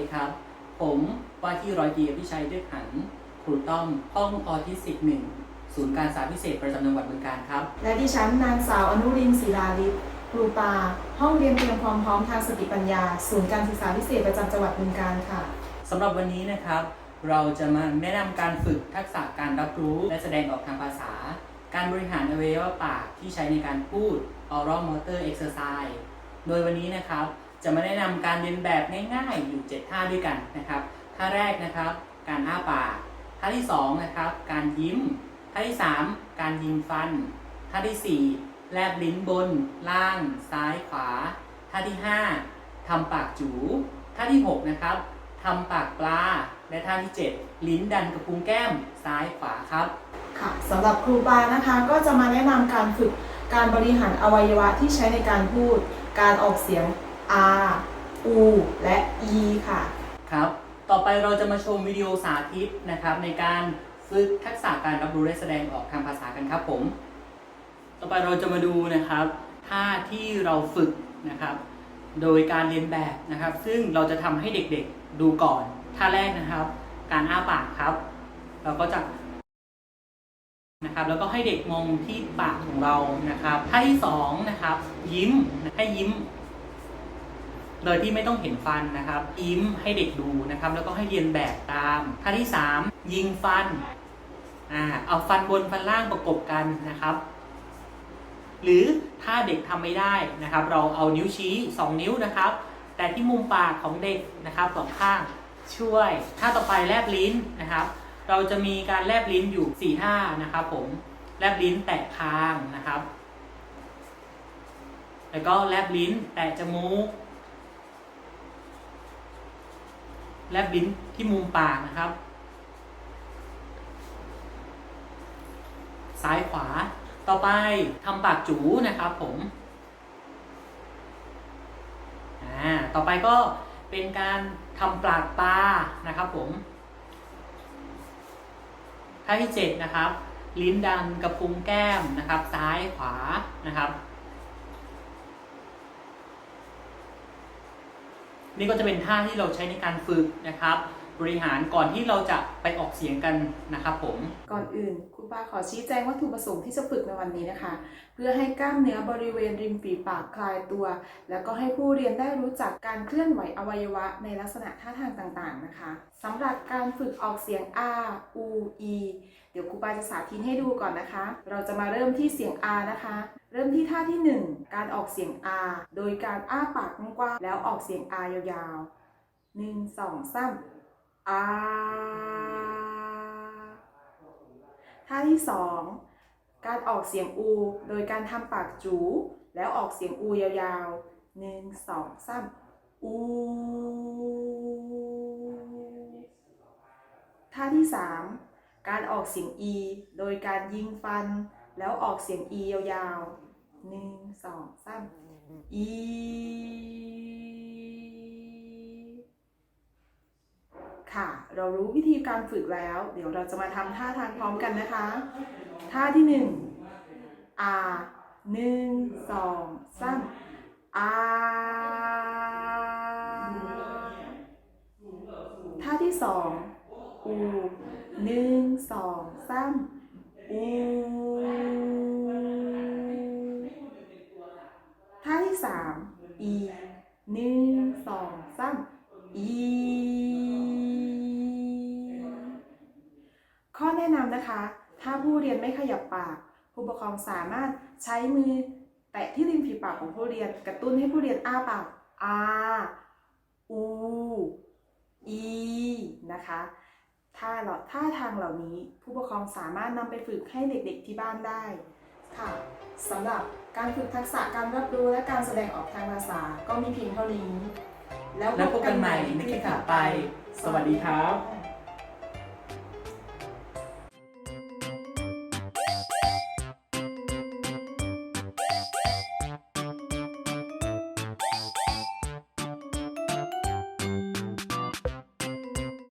ดีครับ ผมว่าที่ร้อยตรีอภิชัยเลือกหันครูต้อมห้องออทิสติกหนึ่งศูนย์การศึกษาพิเศษประจำจังหวัดบึงกาฬครับ และดิฉันนางสาวอนุรินทร์ศิลาลิศครูปา ห้องเรียนเตรียมความพร้อมทางสติปัญญา ศูนย์การศึกษาพิเศษประจำจังหวัดบึงกาฬค่ะสำหรับวันนี้นะครับ เราจะมาแนะนำการฝึกทักษะการรับรู้และแสดงออกทางภาษา การบริหารอวัยวะปากที่ใช้ในการพูด oral motor exercise โดยวันนี้นะครับ จะมาแนะนำการเรียนแบบง่ายๆอยู่ 7 ท่าด้วยกันนะครับท่าแรกนะครับการอ้าปากท่าที่2นะครับการยิ้มท่าที่ 3 การยิงฟันท่าทีสี่4 แลบลิ้นบน ล่างซ้ายขวาท่าที่ 5ทำปากจูท่าที่6นะครับทำปากปลา และท่าที่ 7 ลิ้นดันกระพุ้งแก้มซ้ายขวาครับค่ะสำหรับครูปานะคะก็จะมาแนะนำการฝึกการบริหารอวัยวะที่ใช้ในการพูด การออกเสียง R U และ E ค่ะ ครับ ต่อไปเราจะมาชมวิดีโอสาธิตนะครับ ในการฝึกทักษะการรับรู้และแสดงออกทางภาษากันครับผม ต่อไปเราจะมาดูนะครับท่าที่เราฝึกนะครับ โดยการเรียนแบบนะครับ ซึ่งเราจะทำให้เด็กๆดูก่อนท่าแรกนะครับ การอ้าปากครับ เราก็จะนะครับแล้วก็ให้เด็กมองที่ปากของเรานะครับท่าที่สองนะครับยิ้มให้ยิ้ม โดยที่ไม่ต้องเห็นฟันนะครับยิ้มให้เด็กดูนะครับแล้วก็ให้เรียนแบบตามท่าที่ 3 ยิงฟันอ่าเอาฟันบนฟันล่างประกบกันนะครับ หรือถ้าเด็กทำไม่ได้นะครับ เราเอานิ้วชี้ 2 นิ้วนะครับ แต่ที่มุมปากของเด็กนะครับสองข้างช่วยท่าต่อไปแลบลิ้นนะครับ เราจะมีการแลบลิ้นอยู่4ท่านะครับ ผมแลบลิ้นแตะคางนะครับ แล้วก็แลบลิ้นแตะจมูก แลบลิ้นที่มุมปากนะครับ ซ้ายขวา ต่อไปทำปากจูนะครับผม อ่า ต่อไปก็เป็นการทำปากปลานะครับผม ท่าที่ 7 นะครับ ลิ้นดันกระพุ้งแก้มนะครับ ซ้ายขวานะครับ นี่ก็จะเป็นท่าที่เราใช้ในการฝึกนะครับ บริหารก่อนที่เราจะไปออกเสียงกันนะครับผม ก่อนอื่นคุณป้าขอชี้แจงวัตถุประสงค์ที่จะฝึกในวันนี้นะคะ เพื่อให้กล้ามเนื้อบริเวณริมฝีปากคลายตัว แล้วก็ให้ผู้เรียนได้รู้จักการเคลื่อนไหวอวัยวะในลักษณะท่าทางต่างๆนะคะสำหรับการฝึกออกเสียง r u e เดี๋ยวครูปาจะสาธิตให้ดูก่อนนะคะ เราจะมาเริ่มที่เสียง r นะคะ เริ่มที่ท่าที่ 1 การออกเสียง r โดยการอ้าปากกว้างแล้วออกเสียง r ยาวๆ1 2 3 ท่าที่ 2 การออกเสียงอู โดยการทำปากจู แล้วออกเสียงอูยาวๆหนึ่งสองสามอูท่าที่ 3 การออกเสียงอีโดยการยิงฟัน แล้วออกเสียงอียาวๆหนึ่งสองสามอี ค่ะ เรารู้วิธีการฝึกแล้ว เดี๋ยวเราจะมาทำท่าทางพร้อมกันนะคะ ท่าที่หนึ่ง R หนึ่งสองสาม R ท่าที่สอง U หนึ่งสองสาม U ท่าที่สาม E หนึ่งสองสาม E ข้อ แนะนำนะคะ ถ้าผู้เรียนไม่ขยับปาก ผู้ปกครองสามารถใช้มือ แตะที่ริมฝีปากของผู้เรียน กระตุ้นให้ผู้เรียนอ้าปากอาอูอีนะคะถ้าเราท่าทางเหล่านี้ผู้ปกครองสามารถนำไปฝึกให้เด็กๆที่บ้านได้ค่ะสำหรับการฝึกทักษะการรับรู้และการแสดงออกทางภาษาก็มีเพียงเท่านี้ แล้วพบกันใหม่ในคลิปถัดไป สวัสดีครับ